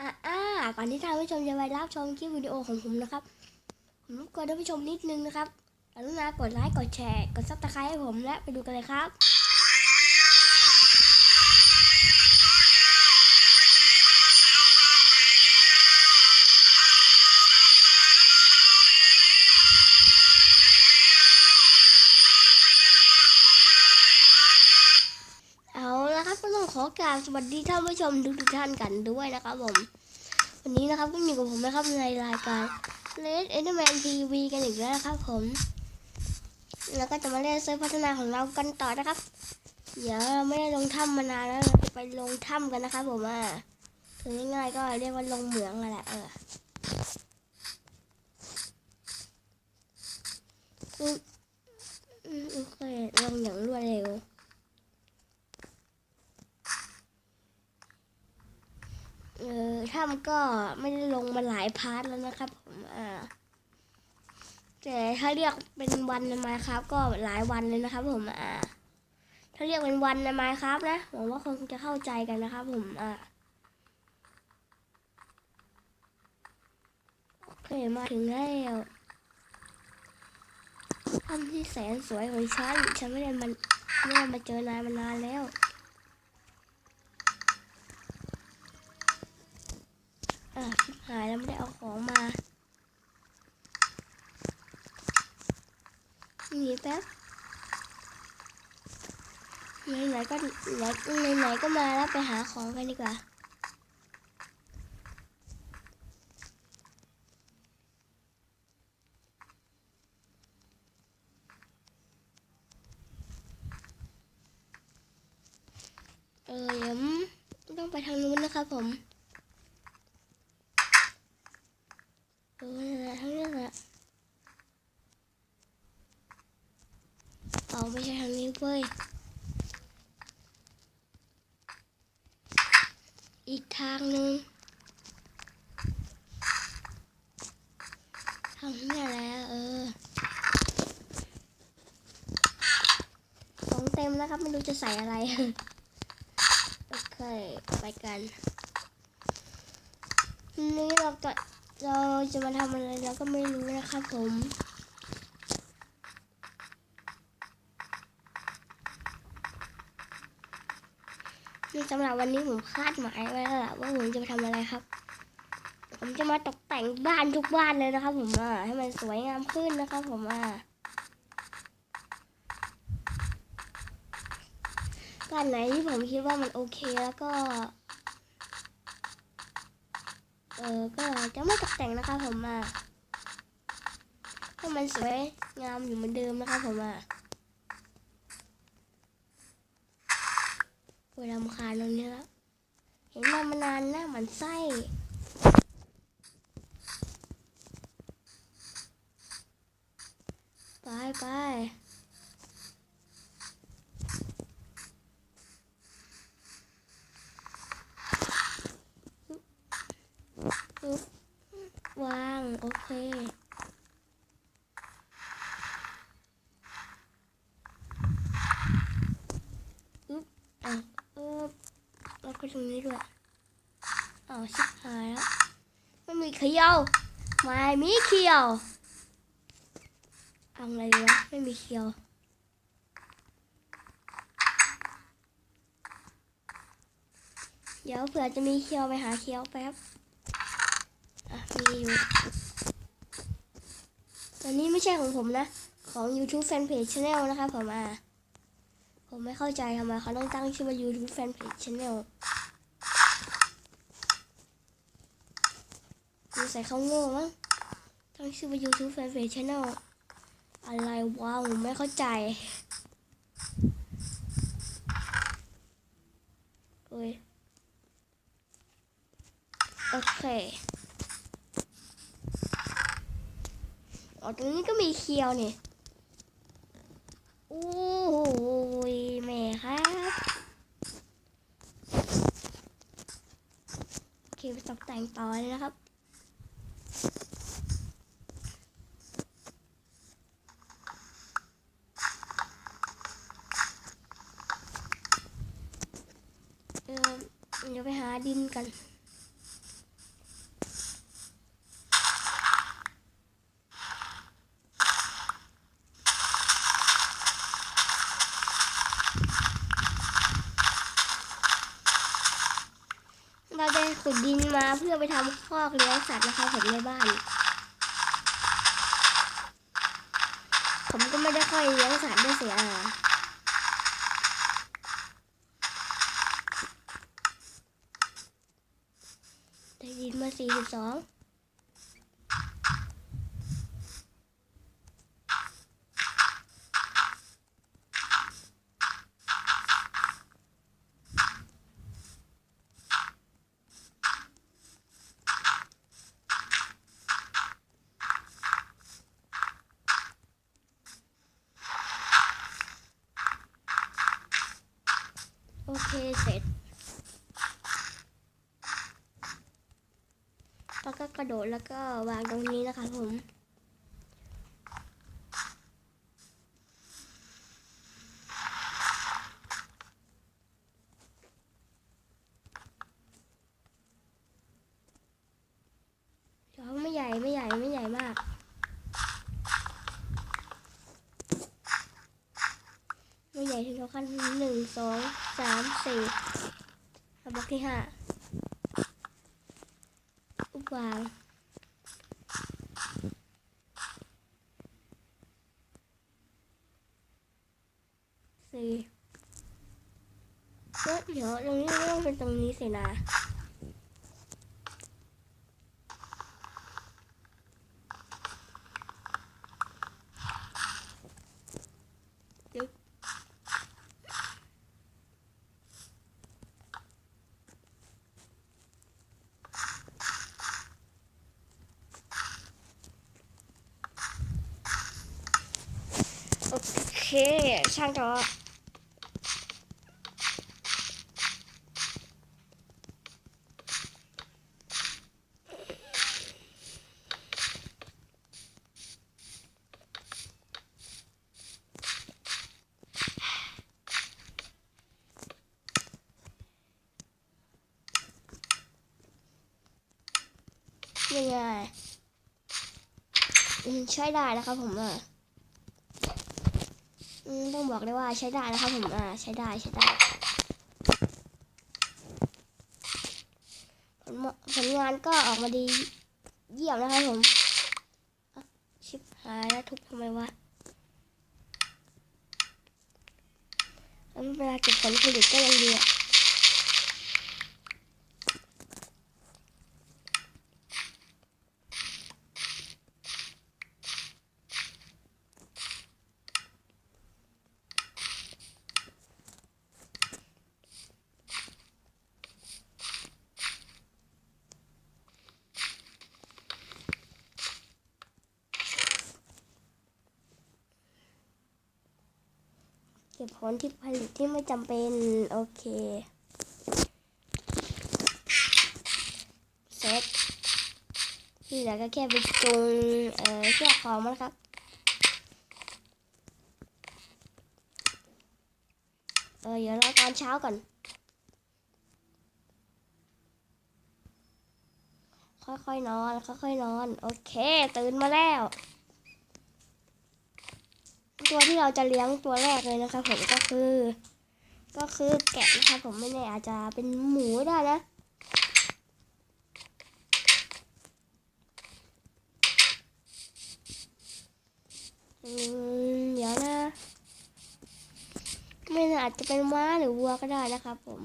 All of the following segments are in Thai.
อ่าอ่าก่อนที่ท่านผู้ชมจะไปรับชมคลิปวิดีโอของผมนะครับ ผมรบกวนท่านผู้ชมนิดนึงนะครับกรุณากดไลค์ กดแชร์ กดซับสไครต์ให้ผมและไปดูกันเลยครับ องขอกราบสวัสดีท่านผู้ชมทุกท่านกันด้วยนะครับผม วันนี้นะครับก็มีกับผมนะครับในรายการ Red Enderman TV กันอีกแล้วนะครับผม แล้วก็จะมาเล่นเซิร์ฟพัฒนาของเรากันต่อนะครับ เดี๋ยวเราไม่ได้ลงถ้ำมานานแล้วเราจะไปลงถ้ำกันนะครับผมอะคือง่ายๆก็เรียกว่าลงเหมืองแหละเออโอเคลงอย่างรวดเร็ว เอ อถ้ำก็ไม่ได้ลงมาหลายพาร์ทแล้วนะครับผมอ่าแต่ถ้าเรียกเป็นวันในมาครับ ก็หลายวันเลยนะครับ ผมอ่าถ้าเรียกเป็นวันในมาครับนะหวังว่าคงจะเข้าใจกันนะครับ ผมอ่าโอเคมาถึงแล้วถ้ำที่แสนสวยของฉัน ฉันไม่ได้มันไม่ได้มาเจอนายมานานแล้ว อะชิบหายแล้วไม่ได้เอาของมาหนีแป๊บไหนๆก็ไหนไหนๆก็มาแล้วไปหาของกันดีกว่า เออเดี๋ยวต้องไปทางนู้นนะครับผม เออนั่นแหละทั้งนั้นแหละ เอาไม่ใช่ทางนี้เว้ย อีกทางหนึ่งทางนี้แหละเออของเต็มนะครับ ไม่รู้จะใส่อะไร โอเค ไปกัน นี่เราจะเราจะมาทำอะไรเราก็ไม่รู้นะครับผม สำหรับวันนี้ผมคาดหมายไว้แล้วล่ะว่าผมจะไปทำอะไรครับ ผมจะมาตกแต่งบ้านทุกบ้านเลยนะครับ ผมอะให้มันสวยงามขึ้นนะครับ ผมอะบ้านไหนที่ผมคิดว่ามันโอเคแล้วก็ เออก็จะไม่ตกแต่งนะคะผมอะให้มันสวยงามอยู่เหมือนเดิมนะคะผมอะ เวลารำคาญตรงนี้แล้ว เห็นมันมานานนะหมันไส้ไปไปบวาง โอเค อึ๊บอะอึ๊บแล้วก็ตรงนี้ด้วยอ้าวชิบ หายแล้วไม่มีเขียวไม่มีเขียวอาไงดีวะไม่มีเขียวเดี๋ยวเผื่อจะมีเคียวไปหาเคียวแป๊บ อะ มีอยู่อันนี้ไม่ใช่ของผมนะ ของ YouTube Fanpage Channel นะครับผมอะ ผมไม่เข้าใจทำไมเขาต้องตั้งชื่อว่า YouTube Fanpage Channel ดูใส่เขาโง่มั้งตั้งชื่อว่า YouTube Fanpage Channel อะไรวะผมไม่เข้าใจโอ้ยโอเคอ๋อตรงนี้ก็มีเคียวนี่โอ้ยแม่ครับโอเคไปตกแต่งต่อเลยนะครับ กัน เราได้ขุดดินมาเพื่อไปทำคอกเลี้ยงสัตว์นะคะผมในบ้าน ผมก็ไม่ได้ค่อยเลี้ยงสัตว์ด้วยเสียอะ ดินมาสี่สิบสองโอเคเสร็จ แล้ว กระโดดแล้วก็วางตรงนี้นะคะผม เดี๋ยวไม่ใหญ่ไม่ใหญ่ไม่ใหญ่มาก ไม่ใหญ่ถึงขั้นหนึ่งสองสามสี่ทำบล็อกที่ห้า วางสี่เดี๋ยวตรงนี้ต้องเป็นตรงนี้สินะ โอเค ช่างเถอะยังไงใช้ได้นะครับผมอะ ต้องบอกเลยว่าใช้ได้นะครับผมอ่าใช้ได้ใช้ได้ผลผลงานก็ออกมาดีเยี่ยมนะครับผมชิปหายแล้วทุบทำไมวะแล้วเวลาเก็บผลผลิตก็ยังดีอะ เก็บผลที่ผลิตที่ไม่จำเป็น โอเคเสร็จที่เหลือก็แค่ไปจูงเอ่อเชือกของมันครับเออเดี๋ยวรอตอนเช้าก่อน ค่อยๆนอน ค่อยๆนอน โอเค ตื่นมาแล้ว ตัวที่เราจะเลี้ยงตัวแรกเลยนะครับผมก็คือ ก็คือแกะนะครับผมไม่แน่อาจจะเป็นหมูได้นะอืมเดี๋ยวนะไม่แน่อาจจะเป็นม้าหรือวัวก็ได้นะครับผม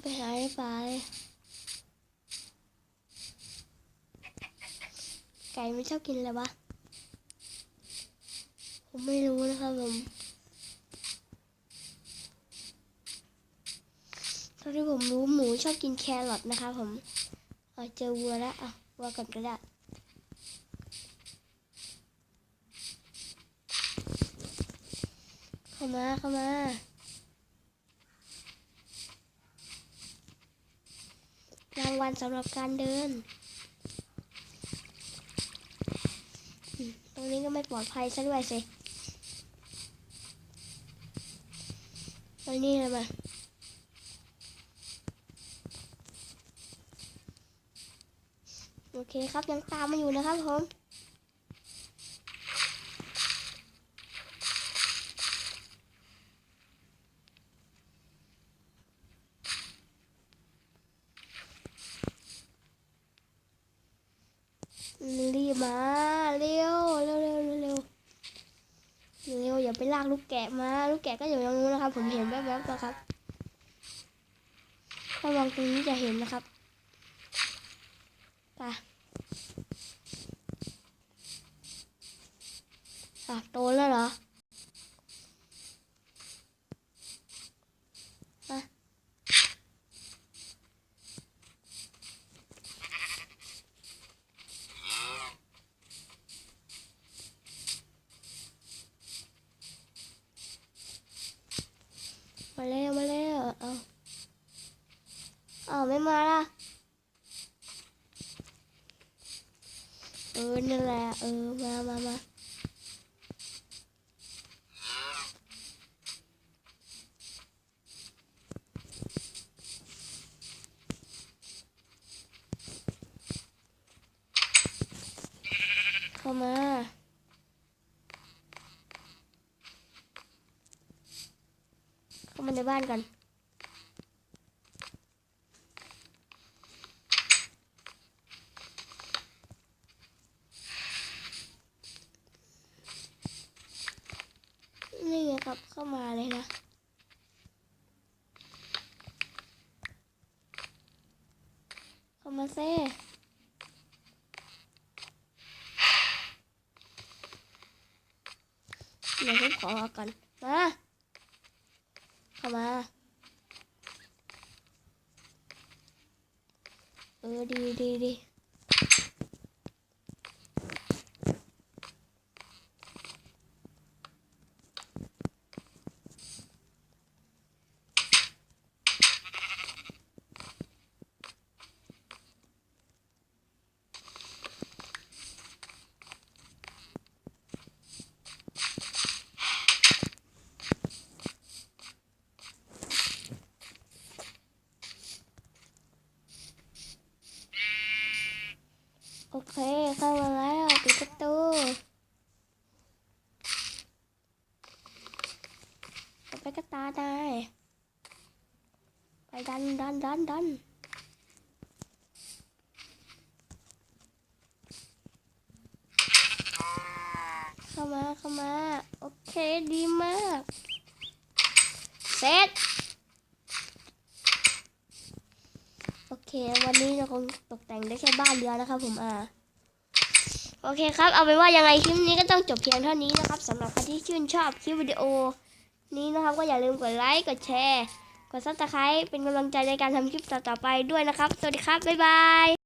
ไปหาในป่าเลย ก่ไม่ชอบกินอะไรวะ ผมไม่รู้นะครับผมเท่าที่ผมรู้หมูชอบกินแครอทนะครับผมเอาเจอวัวแล้วอะวัวก่อนก็ได้เข้ามาเข้ามารางวัลสำหรับการเดิน ต รงนี้ก็ไม่ปลอดภัยซะด้วยสิตรงนี้เลยมาโอเคครับยังตามมาอยู่นะครับผม มาเร็วเร็วเร็วเร็วเร็วเร็วอย่า ไปลากลูกแกะมา ลูกแกะก็อยู่ตรงนู้นนะครับ ผมเห็นแวบๆนะครับ ถ้ามองตรงนี้จะเห็นนะครับไปอะโตแล้วเหรอมามาเร็วมาเร็วเอาเอาไม่มาล่ะ เออนั่นแหละ เออมามามาเข้ามาเข้ามาในบ้านกัน ครับเข้ามาเลยนะ เข้ามาเซ่เดี๋ยวผมขอออกก่อน มา เข้ามา เออ ดีดีดี เค เข้ามาแล้วปิดประตูต่อไปก็ตาได้ ไปดันดันดันดันเข้ามาเข้ามา โอเคดีมากเสร็จโอเค วันนี้เราคงตกแต่งได้แค่บ้านเดียวนะครับผมอ่า โอเคครับ เอาเป็นว่ายังไงคลิปนี้ก็ต้องจบเพียงเท่านี้นะครับสำหรับใครที่ชื่นชอบคลิปวิดีโอ นี้นะครับก็อย่าลืมกดไลค์กดแชร์ กดซับสไครป์เป็นกำลังใจในการทำคลิปต่อๆไปด้วยนะครับ สวัสดีครับ บ๊ายบาย